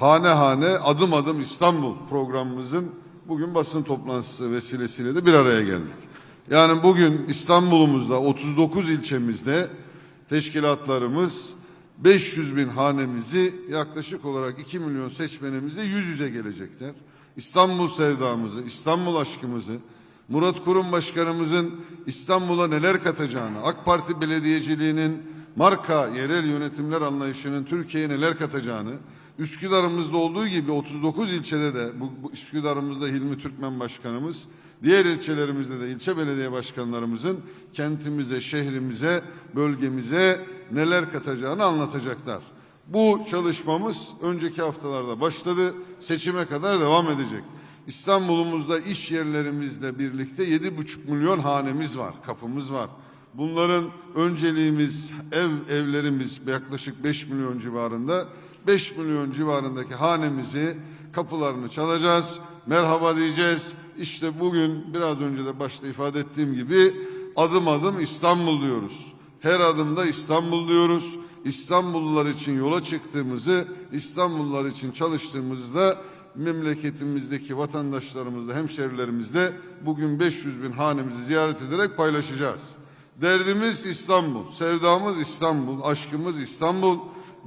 hane hane adım adım İstanbul programımızın bugün basın toplantısı vesilesiyle de bir araya geldik. Yani bugün İstanbul'umuzda 39 ilçemizde teşkilatlarımız 500 bin hanemizi yaklaşık olarak 2 milyon seçmenimizle yüz yüze gelecekler. İstanbul sevdamızı, İstanbul aşkımızı, Murat Kurum Başkanımızın İstanbul'a neler katacağını, AK Parti belediyeciliğinin marka yerel yönetimler anlayışının Türkiye'ye neler katacağını, Üsküdar'ımızda olduğu gibi 39 ilçede de bu, bu Üsküdar'ımızda Hilmi Türkmen Başkanımız, diğer ilçelerimizde de ilçe belediye başkanlarımızın kentimize, şehrimize, bölgemize neler katacağını anlatacaklar. Bu çalışmamız önceki haftalarda başladı, seçime kadar devam edecek. İstanbul'umuzda iş yerlerimizle birlikte 7,5 milyon hanemiz var, kapımız var. Bunların önceliğimiz ev evlerimiz yaklaşık 5 milyon civarında. 5 milyon civarındaki hanemizi kapılarını çalacağız. Merhaba diyeceğiz. İşte bugün biraz önce de başta ifade ettiğim gibi adım adım İstanbul diyoruz. Her adımda İstanbul diyoruz. İstanbullular için yola çıktığımızı, İstanbullular için çalıştığımızı da memleketimizdeki vatandaşlarımızla, hemşerilerimizle bugün 500 bin hanemizi ziyaret ederek paylaşacağız. Derdimiz İstanbul, sevdamız İstanbul, aşkımız İstanbul.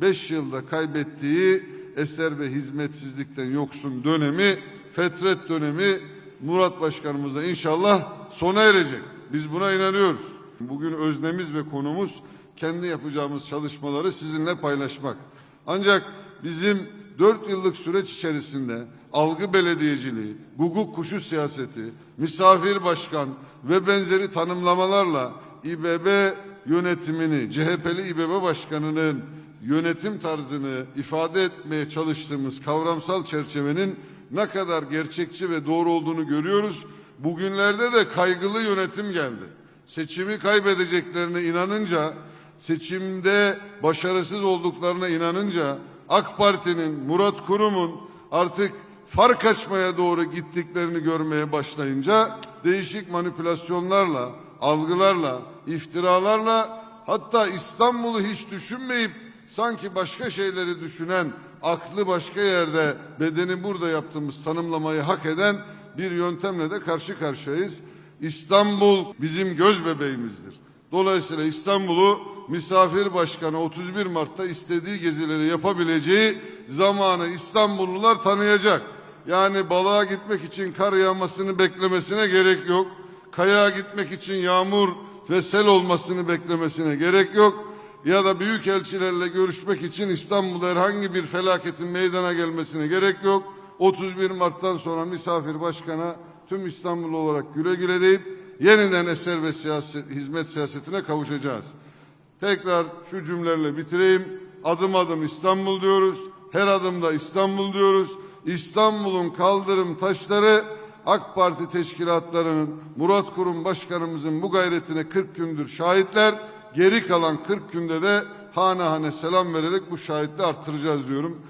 Beş yılda kaybettiği eser ve hizmetsizlikten yoksun dönemi, fetret dönemi Murat Başkanımızla inşallah sona erecek. Biz buna inanıyoruz. Bugün öznemiz ve konumuz kendi yapacağımız çalışmaları sizinle paylaşmak. Ancak bizim dört yıllık süreç içerisinde algı belediyeciliği, guguk kuşu siyaseti, misafir başkan ve benzeri tanımlamalarla İBB yönetimini, CHP'li İBB başkanının yönetim tarzını ifade etmeye çalıştığımız kavramsal çerçevenin ne kadar gerçekçi ve doğru olduğunu görüyoruz. Bugünlerde de kaygılı yönetim geldi. Seçimi kaybedeceklerine inanınca, seçimde başarısız olduklarına inanınca AK Parti'nin, Murat Kurum'un artık fark açmaya doğru gittiklerini görmeye başlayınca değişik manipülasyonlarla, algılarla, iftiralarla hatta İstanbul'u hiç düşünmeyip sanki başka şeyleri düşünen, aklı başka yerde, bedeni burada yaptığımız tanımlamayı hak eden bir yöntemle de karşı karşıyayız. İstanbul bizim göz bebeğimizdir. Dolayısıyla İstanbul'u misafir başkanı 31 Mart'ta istediği gezileri yapabileceği zamanı İstanbullular tanıyacak. Yani balığa gitmek için kar yağmasını beklemesine gerek yok. Kayağa gitmek için yağmur ve sel olmasını beklemesine gerek yok. Ya da büyük elçilerle görüşmek için İstanbul'da herhangi bir felaketin meydana gelmesine gerek yok. 31 Mart'tan sonra misafir başkana tüm İstanbul olarak güle güle deyip yeniden eser ve siyaset, hizmet siyasetine kavuşacağız. Tekrar şu cümlelerle bitireyim. Adım adım İstanbul diyoruz. Her adımda İstanbul diyoruz. İstanbul'un kaldırım taşları AK Parti teşkilatlarının Murat Kurum Başkanımızın bu gayretine 40 gündür şahitler. Geri kalan 40 günde de hane hane selam vererek bu şahitliği arttıracağız diyorum.